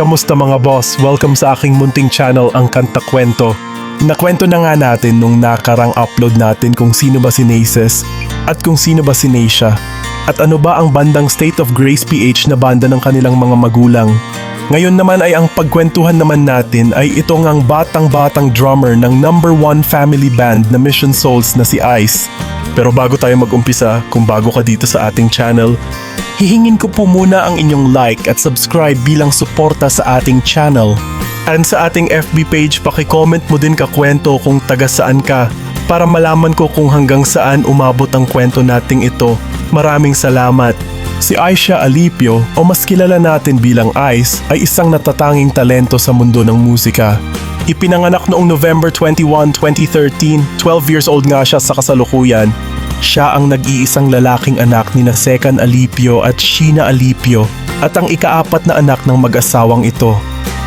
Kamusta mga boss? Welcome sa aking munting channel, ang Kanta Kwento. Nakwento na nga natin nung nakarang upload natin kung sino ba si Naces at kung sino ba si Naisha. At ano ba ang bandang State of Grace PH na banda ng kanilang mga magulang. Ngayon naman ay ang pagkwentuhan naman natin ay ito ngang batang-batang drummer ng number one family band na Mission Souls na si Ice. Pero bago tayo mag-umpisa, kung bago ka dito sa ating channel, hihingin ko po muna ang inyong like at subscribe bilang suporta sa ating channel. And sa ating FB page, pakicomment mo din kakwento kung taga saan ka para malaman ko kung hanggang saan umabot ang kwento nating ito. Maraming salamat. Si Aisha Alipio o mas kilala natin bilang Ice ay isang natatanging talento sa mundo ng musika. Ipinanganak noong November 21, 2013, 12 years old nga siya sa kasalukuyan. Siya ang nag-iisang lalaking anak ni na Sekan Alipio at Sheena Alipio at ang ikaapat na anak ng mag-asawang ito.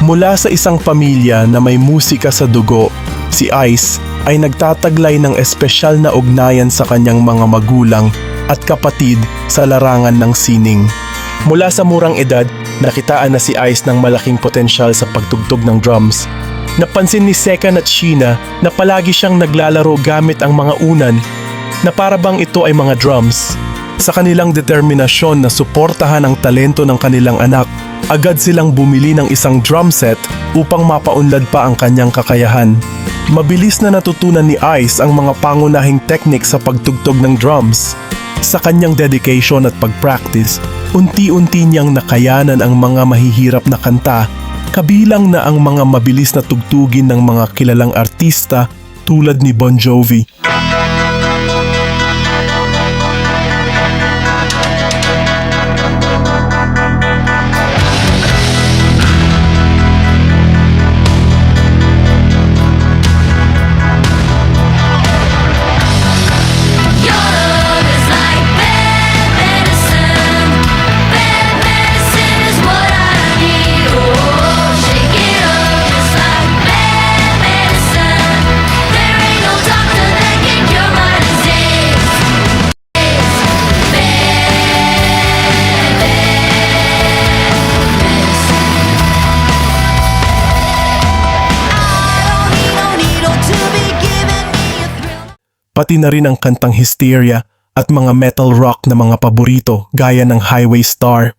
Mula sa isang pamilya na may musika sa dugo, si Ice ay nagtataglay ng espesyal na ugnayan sa kanyang mga magulang at kapatid sa larangan ng sining. Mula sa murang edad, nakitaan na si Ice ng malaking potensyal sa pagtugtog ng drums. Napansin ni Sekan at Sheena na palagi siyang naglalaro gamit ang mga unan na para bang ito ay mga drums. Sa kanilang determinasyon na suportahan ang talento ng kanilang anak, agad silang bumili ng isang drum set upang mapaunlad pa ang kanyang kakayahan. Mabilis na natutunan ni Ice ang mga pangunahing teknik sa pagtugtog ng drums. Sa kanyang dedication at pag-practice, unti-unti niyang nakayanan ang mga mahihirap na kanta, kabilang na ang mga mabilis na tugtugin ng mga kilalang artista tulad ni Bon Jovi. Pati na rin ang kantang Hysteria at mga metal rock na mga paborito gaya ng Highway Star.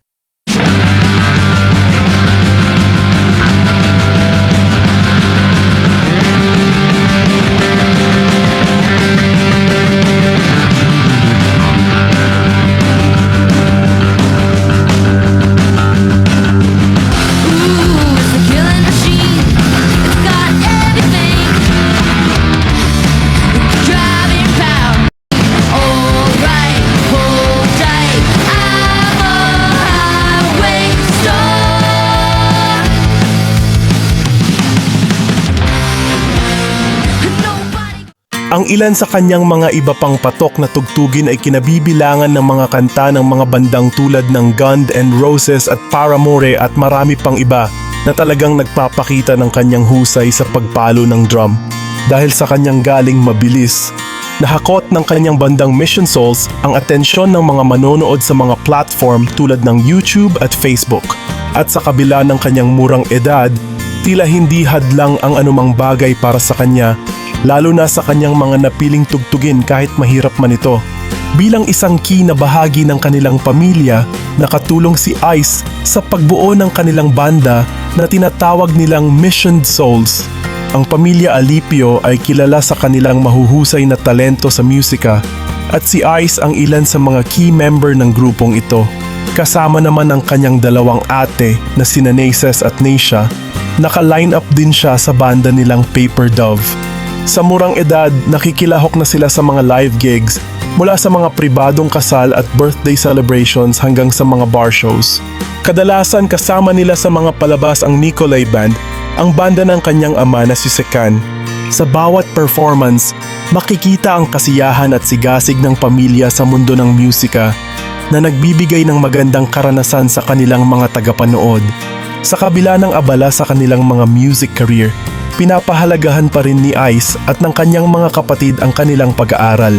Ang ilan sa kanyang mga iba pang patok na tugtugin ay kinabibilangan ng mga kanta ng mga bandang tulad ng Guns N' Roses at Paramore at marami pang iba na talagang nagpapakita ng kanyang husay sa pagpalo ng drum. Dahil sa kanyang galing mabilis, nahakot ng kanyang bandang Mission Souls ang atensyon ng mga manonood sa mga platform tulad ng YouTube at Facebook. At sa kabila ng kanyang murang edad, tila hindi hadlang ang anumang bagay para sa kanya lalo na sa kanyang mga napiling tugtugin kahit mahirap man ito. Bilang isang key na bahagi ng kanilang pamilya, nakatulong si Ice sa pagbuo ng kanilang banda na tinatawag nilang Mission Souls. Ang pamilya Alipio ay kilala sa kanilang mahuhusay na talento sa musika at si Ice ang ilan sa mga key member ng grupong ito. Kasama naman ang kanyang dalawang ate na sina Naces at Naisha, naka-line up din siya sa banda nilang Paper Dove. Sa murang edad, nakikilahok na sila sa mga live gigs mula sa mga pribadong kasal at birthday celebrations hanggang sa mga bar shows. Kadalasan kasama nila sa mga palabas ang Nicolay Band, ang banda ng kanyang ama na si Sekan. Sa bawat performance, makikita ang kasiyahan at sigasig ng pamilya sa mundo ng musika na nagbibigay ng magandang karanasan sa kanilang mga tagapanood. Sa kabila ng abala sa kanilang mga music career, pinapahalagahan pa rin ni Ice at ng kanyang mga kapatid ang kanilang pag-aaral.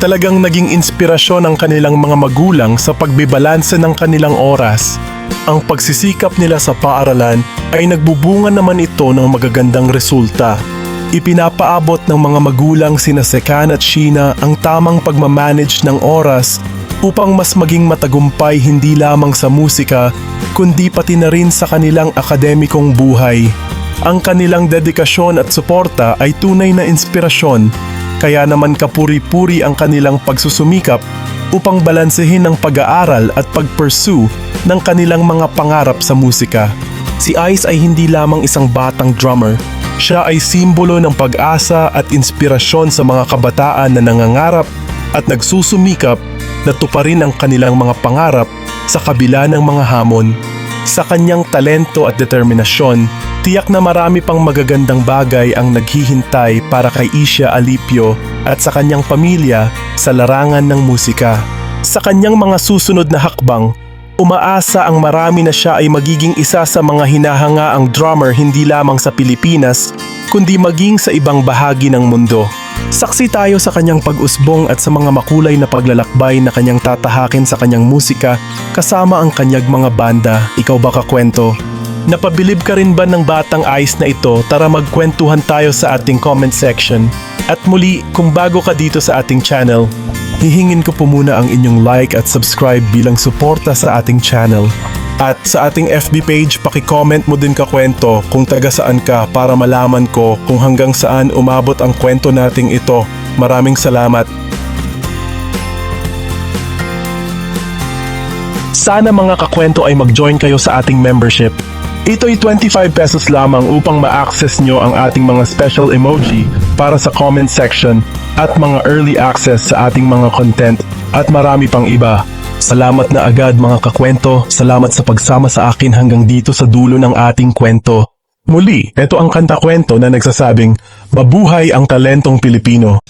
Talagang naging inspirasyon ang kanilang mga magulang sa pagbibalanse ng kanilang oras. Ang pagsisikap nila sa paaralan ay nagbubunga naman ito ng magagandang resulta. Ipinapaabot ng mga magulang sina Sekan at Sheena ang tamang pagmamanage ng oras upang mas maging matagumpay hindi lamang sa musika kundi pati na rin sa kanilang akademikong buhay. Ang kanilang dedikasyon at suporta ay tunay na inspirasyon kaya naman kapuri-puri ang kanilang pagsusumikap upang balansehin ang pag-aaral at pag-pursue ng kanilang mga pangarap sa musika. Si Ice ay hindi lamang isang batang drummer, siya ay simbolo ng pag-asa at inspirasyon sa mga kabataan na nangangarap at nagsusumikap na tuparin ang kanilang mga pangarap sa kabila ng mga hamon. Sa kanyang talento at determinasyon, tiyak na marami pang magagandang bagay ang naghihintay para kay Isha Alipio at sa kanyang pamilya sa larangan ng musika. Sa kanyang mga susunod na hakbang, umaasa ang marami na siya ay magiging isa sa mga hinahanga ang drummer hindi lamang sa Pilipinas, kundi maging sa ibang bahagi ng mundo. Saksi tayo sa kanyang pag-usbong at sa mga makulay na paglalakbay na kanyang tatahakin sa kanyang musika kasama ang kanyang mga banda. Ikaw ba kakwento? Napabilib ka rin ba ng batang ice na ito? Tara magkwentuhan tayo sa ating comment section. At muli, kung bago ka dito sa ating channel, hihingin ko po muna ang inyong like at subscribe bilang suporta sa ating channel. At sa ating FB page, paki-comment mo din ka kwento kung taga saan ka para malaman ko kung hanggang saan umabot ang kwento nating ito. Maraming salamat. Sana mga kakwento ay mag-join kayo sa ating membership. Ito'y 25 pesos lamang upang ma-access nyo ang ating mga special emoji para sa comment section at mga early access sa ating mga content at marami pang iba. Salamat na agad mga kakwento. Salamat sa pagsama sa akin hanggang dito sa dulo ng ating kwento. Muli, ito ang kanta kwento na nagsasabing, Mabuhay ang talentong Pilipino.